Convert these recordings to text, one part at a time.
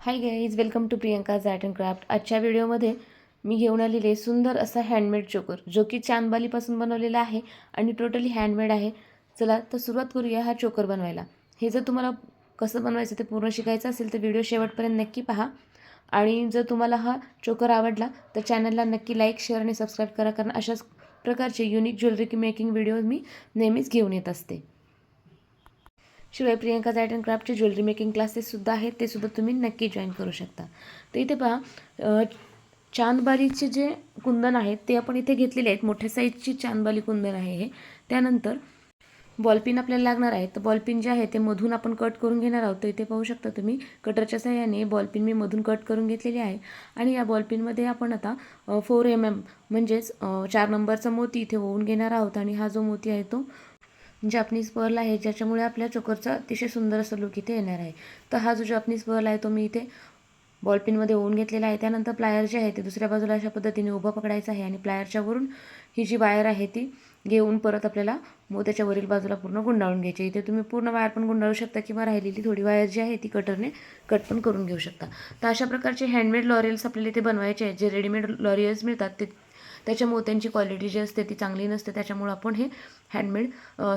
Hi guys welcome to Priyanka art and craft आजच्या व्हिडिओमध्ये मी घेऊन आलेले आहे सुंदर असा हँडमेड चोकर जो की चांदबालीपासून बनवलेला आहे आणि टोटली हँडमेड आहे. चला तर सुरुवात करूया हा चोकर बनवायला. हे जर तुम्हाला कसं बनवायचं ते पूर्ण शिकायचं असेल तर व्हिडिओ शेवटपर्यंत नक्की पहा. आणि जर तुम्हाला हा चोकर आवडला तर चॅनलला नक्की लाईक शेअर आणि सबस्क्राईब करा कारण अशाच प्रकारचे युनिक ज्वेलरी मेकिंग व्हिडिओ मी नेहमीच घेऊन येत असते. शिवाय प्रियंका आर्ट अँड क्राफ्टचे ज्वेलरी मेकिंग क्लासेससुद्धा आहेत. ते सुद्धा तुम्ही नक्की जॉईन करू शकता. तर इथे पहा चांदबारीचे चांदबालीचे जे कुंदन आहेत ते आपण इथे घेतलेले आहेत. मोठ्या साईजची चांदबाली कुंदन आहे हे. त्यानंतर बॉलपिन आपल्याला लागणार आहे. तर बॉलपिन जे आहे ते मधून आपण कट करून घेणार आहोत. तर इथे पाहू शकता तुम्ही कटरच्या सहाय्याने बॉलपिन मी मधून कट करून घेतलेली आहे. आणि या बॉलपिनमध्ये आपण आता फोर एम एम म्हणजेच चार नंबरचा मोती इथे होऊन घेणार आहोत. आणि हा जो मोती आहे तो जापनीज पर्ल आहे ज्याच्यामुळे आपल्या चोकरचा अतिशय सुंदर असं लुक इथे येणार आहे. तर हा जो जापनीज पर्ल आहे तो मी इथे बॉलपिनमध्ये ओवून घेतलेला आहे. त्यानंतर प्लायर जे आहे ते दुसऱ्या बाजूला अशा पद्धतीने उभं पकडायचं आहे आणि प्लायरच्या वरून ही जी वायर आहे ती घेऊन परत आपल्याला मोत्याच्या वरील बाजूला पूर्ण गुंडाळून घ्यायची. इथे तुम्ही पूर्ण वायर पण गुंडाळू शकता किंवा राहिलेली थोडी वायर जी आहे ती कटरने कट पण करून घेऊ शकता. तर अशा प्रकारचे हँडमेड लॉरियल्स आपल्याला इथे बनवायचे आहेत. जे रेडीमेड लॉरियल्स मिळतात ते त्याच्यामुळे त्यांची क्वालिटी जी असते ती चांगली नसते त्याच्यामुळं आपण हे हँडमेड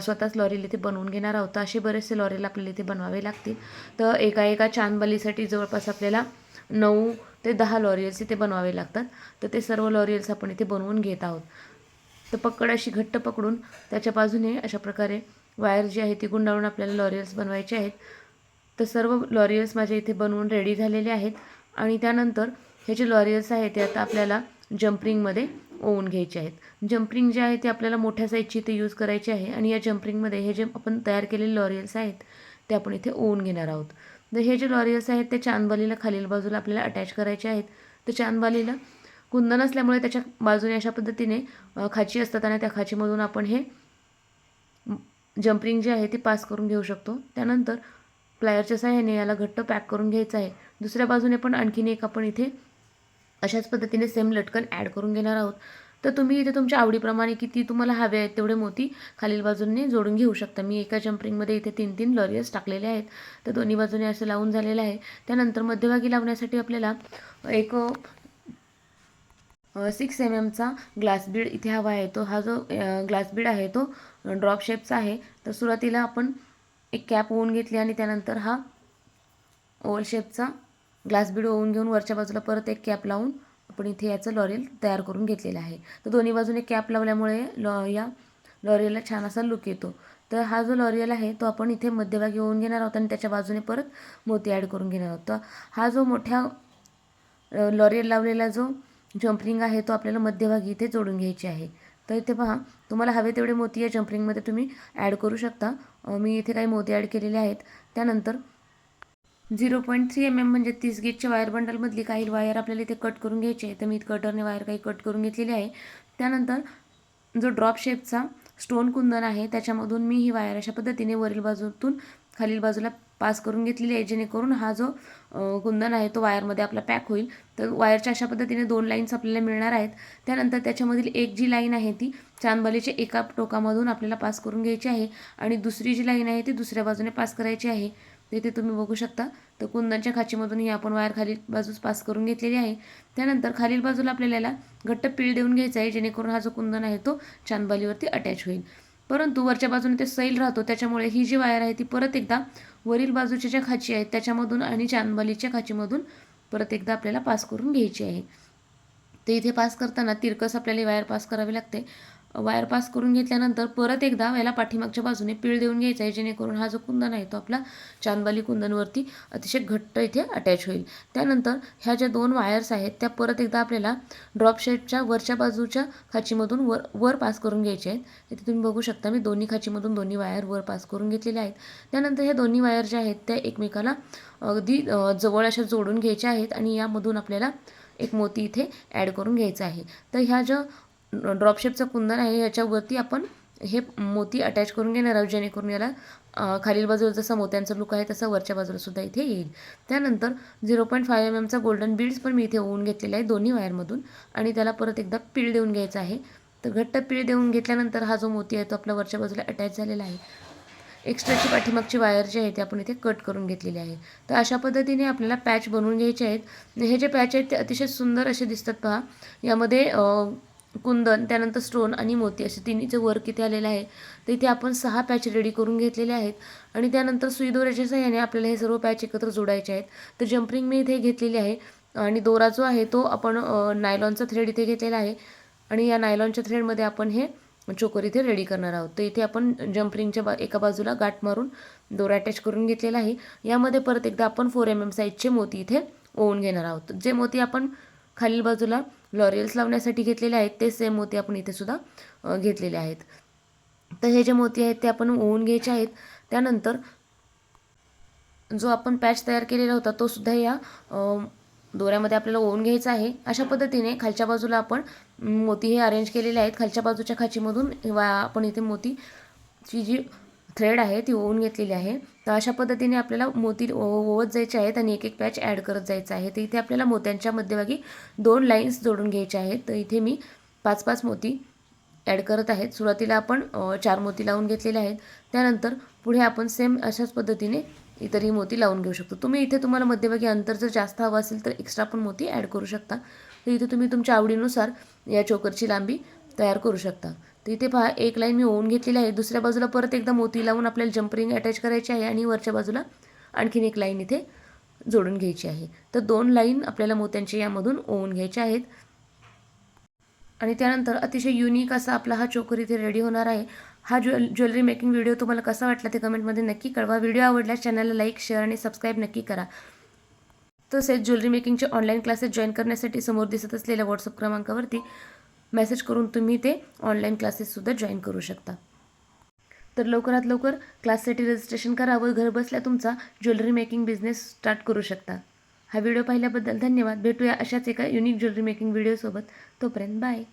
स्वतःच लॉरेल इथे बनवून घेणार आहोत. असे बरेचसे लॉरेल आपल्याला इथे बनवावे लागतील. तर एका एका चांदबालीसाठी जवळपास आपल्याला नऊ ते दहा लॉरियल्स इथे बनवावे लागतात. तर ते सर्व लॉरियल्स आपण इथे बनवून घेत आहोत. तर पकड अशी घट्ट पकडून त्याच्या बाजूने अशा प्रकारे वायर जी आहे ती गुंडाळून आपल्याला लॉरियल्स बनवायचे आहेत. तर सर्व लॉरियल्स माझ्या इथे बनवून रेडी झालेले आहेत. आणि त्यानंतर हे जे लॉरियल्स आहेत ते आता आपल्याला जम्परिंगमध्ये ओवून घ्यायचे आहेत. जम्परिंग जे आहे ते आपल्याला मोठ्या साईजची इथे यूज करायची आहे आणि या जम्परिंगमध्ये हे जे आपण तयार केलेले लॉरियल्स आहेत ते आपण इथे ओवून घेणार आहोत. तर हे जे लॉरियल्स आहेत ते चांदबालीला खालील बाजूला आपल्याला अटॅच करायचे आहेत. तर चांदबालीला कुंदन असल्यामुळे त्याच्या बाजूने अशा पद्धतीने खाची असतात आणि त्या खाचीमधून आपण हे जम्परिंग जे आहे ते पास करून घेऊ शकतो. त्यानंतर प्लायरच्या साह्याने याला घट्ट पॅक करून घ्यायचं आहे. दुसऱ्या बाजूने पण आणखीन एक आपण इथे अशाच पद्धतीने सेम लटकन ॲड करून घेणार आहोत. तर तुम्ही इथे तुमच्या आवडीप्रमाणे किती तुम्हाला हवे आहेत तेवढे मोती खालील बाजूने जोडून घेऊ शकता. मी एका जम्परिंगमध्ये इथे तीन तीन लॉरियस टाकलेले आहेत. तर दोन्ही बाजूने असं लावून झालेलं आहे. त्यानंतर मध्यभागी लावण्यासाठी आपल्याला एक सिक्स एम एमचा ग्लास बीड इथे हवा आहे. तो हा जो ग्लास बीड आहे तो ड्रॉप शेपचा आहे. तर सुरुवातीला आपण एक कॅप होऊन घेतली आणि त्यानंतर हा ओवल शेपचा ग्लास बीड ओवून घेऊन वरच्या बाजूला परत एक कॅप लावून आपण इथे याचं लॉरियल तयार करून घेतलेलं आहे. तर दोन्ही बाजूने कॅप लावल्यामुळे लॉ या लॉरियलला छान असा लुक येतो. तर हा जो लॉरियल आहे तो आपण इथे मध्यभागी ओवून घेणार आहोत आणि त्याच्या बाजूने परत मोती ॲड करून घेणार आहोत. तर हा जो मोठ्या लॉरियल लावलेला जो जम्परिंग आहे तो आपल्याला मध्यभागी इथे जोडून घ्यायची आहे. तर इथे पहा तुम्हाला हवे तेवढे मोती या जम्परिंगमध्ये तुम्ही ॲड करू शकता. मी इथे काही मोती ॲड केलेले आहेत. त्यानंतर zero point three M M म्हणजे तीस गेटच्या वायर बंडलमधली काही वायर आपल्याला इथे कट करून घ्यायची आहे तर मी कटरने वायर काही कट करून घेतलेली आहे. त्यानंतर जो ड्रॉप शेपचा स्टोन कुंदन आहे त्याच्यामधून मी ही वायर अशा पद्धतीने वरील बाजूतून खालील बाजूला पास करून घेतलेली आहे. जेणेकरून हा जो कुंदन आहे तो वायरमध्ये आपला पॅक होईल. तर वायरच्या अशा पद्धतीने दोन लाईन्स आपल्याला मिळणार आहेत. त्यानंतर त्याच्यामधील एक जी लाईन आहे ती चांदबालीच्या एका टोकामधून आपल्याला पास करून घ्यायची आहे. आणि दुसरी जी लाईन आहे ती दुसऱ्या बाजूने पास करायची आहे. ते तुम्ही बघू शकता तर कुंदनच्या खाचीमधून ही आपण वायर खालील बाजूस पास करून घेतलेली आहे. त्यानंतर खालील बाजूला आपल्याला याला घट्ट पीळ देऊन घ्यायचा आहे जेणेकरून हा जो कुंदन आहे तो चांदबालीवरती अटॅच होईल. परंतु वरच्या बाजूने ते सैल राहतो त्याच्यामुळे ही जी वायर आहे ती परत एकदा वरील बाजूच्या ज्या खाची आहेत त्याच्यामधून आणि चांदबालीच्या खाचीमधून परत एकदा आपल्याला पास करून घ्यायची आहे. ते इथे पास करताना तिरकस आपल्याला वायर पास करावी लागते. वायर पास करून घेतल्यानंतर परत एकदा याला पाठीमागच्या बाजूने पीळ देऊन घ्यायचा आहे जेणेकरून हा जो कुंदन आहे तो आपला चांदबाली कुंदनवरती अतिशय घट्ट इथे अटॅच होईल. त्यानंतर ह्या ज्या दोन वायर्स आहेत त्या परत एकदा आपल्याला ड्रॉप शेडच्या वरच्या बाजूच्या खाचीमधून वर वर पास करून घ्यायचे आहेत. इथे तुम्ही बघू शकता मी दोन्ही खाचीमधून दोन्ही वायर वर पास करून घेतलेल्या आहेत. त्यानंतर ह्या दोन्ही वायर ज्या आहेत त्या एकमेकाला अगदी जवळ अशा जोडून घ्यायच्या आहेत आणि यामधून आपल्याला एक मोती इथे ॲड करून घ्यायचा आहे. तर ह्या ज्या ड्रॉप शेपचं कुंदन आहे ह्याच्यावरती आपण हे मोती अटॅच करून घेणार आहोत जेणेकरून याला खालील बाजूला जसा मोत्यांचा लुक आहे तसा वरच्या बाजूलासुद्धा इथे येईल. त्यानंतर झिरो पॉईंट फाय एम एमचा गोल्डन बीड्स पण मी इथे होऊन घेतलेला आहे दोन्ही वायरमधून आणि त्याला परत एकदा पीळ देऊन घ्यायचा आहे. तर घट्ट पीळ देऊन घेतल्यानंतर हा जो मोती आहे तो आपल्या वरच्या बाजूला अटॅच झालेला आहे. एक्स्ट्राची पाठीमागची वायर जी आहे ती आपण इथे कट करून घेतलेली आहे. तर अशा पद्धतीने आपल्याला पॅच बनवून घ्यायचे आहेत. हे जे पॅच आहेत ते अतिशय सुंदर असे दिसतात पहा. यामध्ये कुंदन त्यानंतर स्टोन आणि मोती असे तिन्हीचे वर्क इथे आलेलं आहे. तर इथे आपण सहा पॅच रेडी करून घेतलेले आहेत. आणि त्यानंतर सुई दोऱ्याच्या सहाय्याने आपल्याला हे सर्व पॅच एकत्र जोडायचे आहेत. तर जम्परिंग मी इथे घेतलेली आहे. आणि दोरा जो आहे तो आपण नायलॉनचा थ्रेड इथे घेतलेला आहे. आणि या नायलॉनच्या थ्रेडमध्ये आपण हे चोकर इथे रेडी करणार आहोत. तर इथे आपण जम्परिंगच्या बा एका बाजूला गाठ मारून दोरा अटॅच करून घेतलेला आहे. यामध्ये परत एकदा आपण फोर एम एम साईजचे मोती इथे ओवून घेणार आहोत. जे मोती आपण खालील बाजूला लॉरियल्स लावण्यासाठी घेतलेले आहेत ते सेम मोती आपण इथे सुद्धा घेतलेले आहेत. तर हे जे मोती आहेत ते आपण ओवून घ्यायचे आहेत. त्यानंतर जो आपण पॅच तयार केलेला होता तो सुद्धा या दोऱ्यामध्ये आपल्याला ओवून घ्यायचा आहे. अशा पद्धतीने खालच्या बाजूला आपण मोती हे अरेंज केलेले आहेत. खालच्या बाजूच्या खाचीमधून वा आपण इथे मोतीची जी थ्रेड आहे ती ओवून घेतलेली आहे. तर अशा पद्धतीने आपल्याला मोती हो, ओ- ओवत जायचे आहेत आणि एक एक पॅच ॲड करत जायचं आहे. तर इथे आपल्याला मोत्यांच्या मध्यभागी दोन लाईन्स जोडून घ्यायच्या आहेत. तर इथे मी पाच पाच मोती ॲड करत आहेत सुरुवातीला आपण चार मोती लावून घेतलेले आहेत. त्यानंतर पुढे आपण सेम अशाच पद्धतीने इतरही मोती लावून घेऊ शकतो. तुम्ही इथे तुम्हाला मध्यभागी अंतर जर जास्त हवं असेल तर एक्स्ट्रा पण मोती ॲड करू शकता. तर इथे तुम्ही तुमच्या आवडीनुसार या चोकरची लांबी तयार करू शकता. तर इथे पहा एक लाईन मी ओवून घेतलेली आहे. दुसऱ्या बाजूला परत एकदा मोती लावून आपल्याला जम्परिंग अटॅच करायची आहे आणि वरच्या बाजूला आणखीन एक लाईन इथे जोडून घ्यायची आहे. तर दोन लाईन आपल्याला मोत्यांच्या यामधून ओवून घ्यायच्या आहेत. आणि त्यानंतर अतिशय युनिक असा आपला हा चोकर इथे रेडी होणार आहे. हा ज्वेल ज्वेलरी मेकिंग व्हिडिओ तुम्हाला कसा वाटला ते कमेंटमध्ये नक्की कळवा. व्हिडिओ आवडल्यास चॅनलला लाईक शेअर आणि सबस्क्राईब नक्की करा. तसेच ज्वेलरी मेकिंगचे ऑनलाईन क्लासेस जॉईन करण्यासाठी समोर दिसत असलेल्या व्हॉट्सअप क्रमांकावरती मेसेज करून तुम्ही ते ऑनलाईन क्लासेससुद्धा जॉईन करू शकता. तर लवकरात लवकर क्लाससाठी रजिस्ट्रेशन करा व घरबसल्या तुमचा ज्वेलरी मेकिंग बिझनेस स्टार्ट करू शकता. हा व्हिडिओ पाहिल्याबद्दल धन्यवाद. भेटूया अशाच एका युनिक ज्वेलरी मेकिंग व्हिडिओसोबत. तोपर्यंत बाय.